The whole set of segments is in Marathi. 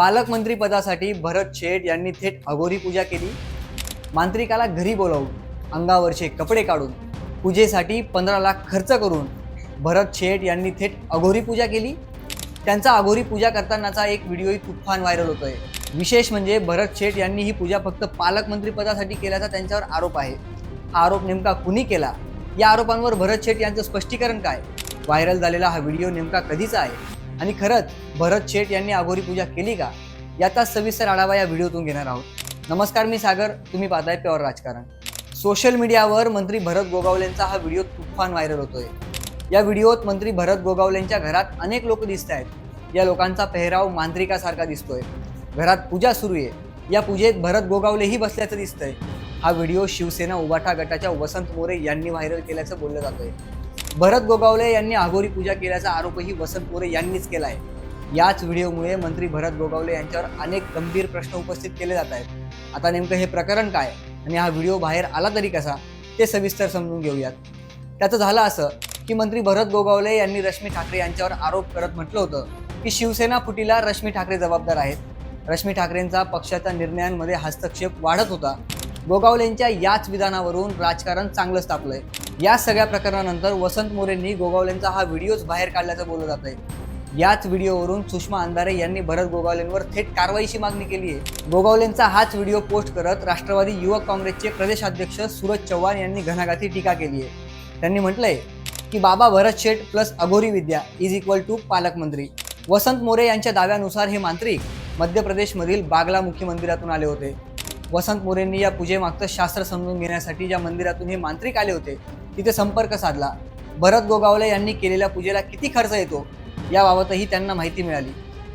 पालकमंत्री पदासाठी भरत शेठ यांनी थेट अघोरी पूजा केली. मांत्रिकाला घरी बोलावून अंगावरचे कपडे काढून पूजेसाठी पंधरा लाख खर्च करून भरत शेठ यांनी थेट अघोरी पूजा केली. त्यांचा अघोरी पूजा करतानाचा एक व्हिडिओही तुफान व्हायरल होतोय. विशेष म्हणजे भरत शेठ यांनी ही पूजा फक्त पालकमंत्री पदासाठी केल्याचा त्यांच्यावर आरोप आहे. हा आरोप नेमका कुणी केला? या आरोपांवर भरत शेठ यांचं स्पष्टीकरण काय? व्हायरल झालेला हा व्हिडिओ नेमका कधीचा आहे? आणि खरंच भरत शेठ यांनी अघोरी पूजा केली का? याचा सविस्तर आढावा या व्हिडिओतून घेणार आहोत. नमस्कार मी सागर. तुम्ही पाहताय प्युअर राजकारण. सोशल मीडियावर मंत्री भरत गोगावलेंचा हा व्हिडिओ तुफान व्हायरल होतोय. या व्हिडिओत मंत्री भरत गोगावलेंच्या घरात अनेक लोक दिसत आहेत. या लोकांचा पेहराव मांत्रिकासारखा दिसतोय. घरात पूजा सुरू आहे. या पूजेत भरत गोगावलेही बसल्याचं दिसतंय. हा व्हिडिओ शिवसेना उबाठा गटाच्या वसंत मोरे यांनी व्हायरल केल्याचं बोललं जातंय. भरत गोगावले यांनी आघोरी पूजा केल्याचा आरोपही वसंत मोरे यांनीच केला आहे. याच व्हिडिओमुळे मंत्री भरत गोगावले यांच्यावर अनेक गंभीर प्रश्न उपस्थित केले जात आहेत. आता नेमकं हे प्रकरण काय आणि हा व्हिडिओ बाहेर आला तरी कसा ते सविस्तर समजून घेऊयात. त्याचं झालं असं की मंत्री भरत गोगावले यांनी रश्मी ठाकरे यांच्यावर आरोप करत म्हटलं होतं की शिवसेना फुटीला रश्मी ठाकरे जबाबदार आहेत. रश्मी ठाकरेंचा पक्षाच्या निर्णयांमध्ये हस्तक्षेप वाढत होता. गोगावलेंच्या याच विधानावरून राजकारण चांगलं तापलंय. या सगळ्या प्रकरणानंतर वसंत मोरेंनी गोगावलेंचा हा व्हिडिओच बाहेर काढल्याचं बोललं जात आहे याच व्हिडिओवरून सुषमा अंधारे यांनी भरत गोगावलेंवर थेट कारवाईची मागणी केली आहे गोगावलेंचा हाच व्हिडिओ पोस्ट करत राष्ट्रवादी युवक काँग्रेसचे प्रदेशाध्यक्ष सूरज चव्हाण यांनी घणाघाती टीका केली आहे त्यांनी म्हटलंय की बाबा भरत शेठ प्लस अघोरी विद्या इज इक्वल टू पालकमंत्री. वसंत मोरे यांच्या दाव्यानुसार हे मांत्रिक मध्य प्रदेशमधील बागला मुख्यमंदिरातून आले होते. वसंत मोरेंनी या पूजेमागचं शास्त्र समजून घेण्यासाठी ज्या मंदिरातून हे मांत्रिक आले होते तिथे संपर्क साधला. भरत गोगावले यांनी केलेल्या पूजेला किती खर्च येतो याबाबतही त्यांना माहिती मिळाली.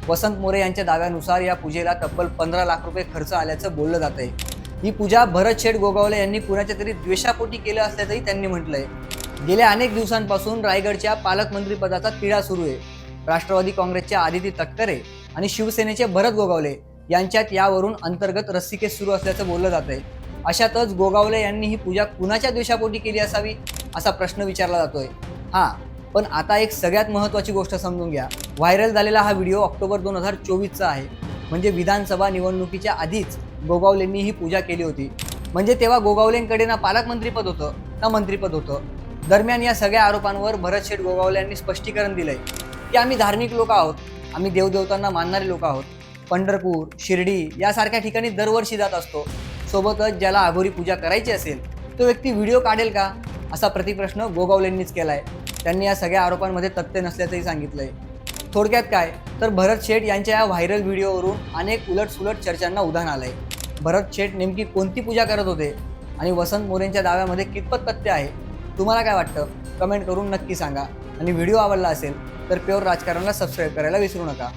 वसंत मोरे यांच्या दाव्यानुसार या पूजेला तब्बल पंधरा लाख रुपये खर्च आल्याचं बोललं जात आहे. ही पूजा भरत शेठ गोगावले यांनी कुणाच्या तरी द्वेषापोटी केलं असल्याचंही त्यांनी म्हटलंय. गेल्या अनेक दिवसांपासून रायगडच्या पालकमंत्रीपदाचा तिढा सुरू आहे. राष्ट्रवादी काँग्रेसच्या आदिती तटकरे आणि शिवसेनेचे भरत गोगावले यांच्यात यावरून अंतर्गत रस्सीकेस सुरू असल्याचं बोललं जात आहे. अशातच गोगावले यांनी ही पूजा कुणाच्या द्वेषापोटी केली असावी असा प्रश्न विचारला जातोय. हां पण आता एक सगळ्यात महत्त्वाची गोष्ट समजून घ्या. व्हायरल झालेला हा व्हिडिओ ऑक्टोबर दोन हजार चोवीसचा आहे. म्हणजे विधानसभा निवडणुकीच्या आधीच गोगावलेंनी ही पूजा केली होती. म्हणजे तेव्हा गोगावलेंकडे ना पालकमंत्रीपद होतं ना मंत्रीपद होतं. दरम्यान या सगळ्या आरोपांवर भरत शेठ गोगावले यांनी स्पष्टीकरण दिलंय. की आम्ही धार्मिक लोक आहोत आम्ही देवदेवतांना मानणारे लोक आहोत. पंढरपूर शिर्डी यासारख्या ठिकाणी दरवर्षी जात असतो. सोबतच ज्याला आघोरी पूजा करायची असेल तो व्यक्ती व्हिडिओ काढेल का? असा प्रतिप्रश्न गोगावलेंनीच केलाय. त्यांनी या सगळ्या आरोपांमध्ये तथ्य नसल्याचंही सांगितलंय. थोडक्यात काय? तर भरत शेठ यांच्या या व्हायरल व्हिडिओवरून अनेक उलटसुलट चर्चांना उधाण आलंय. भरत शेठ नेमकी कोणती पूजा करत होते? आणि वसंत मोरेंच्या दाव्यामध्ये कितपत तथ्य आहे? तुम्हाला काय वाटतं? कमेंट करून नक्की सांगा. आणि व्हिडिओ आवडला असेल तर प्युअर राजकारणला सबस्क्राईब करायला विसरू नका.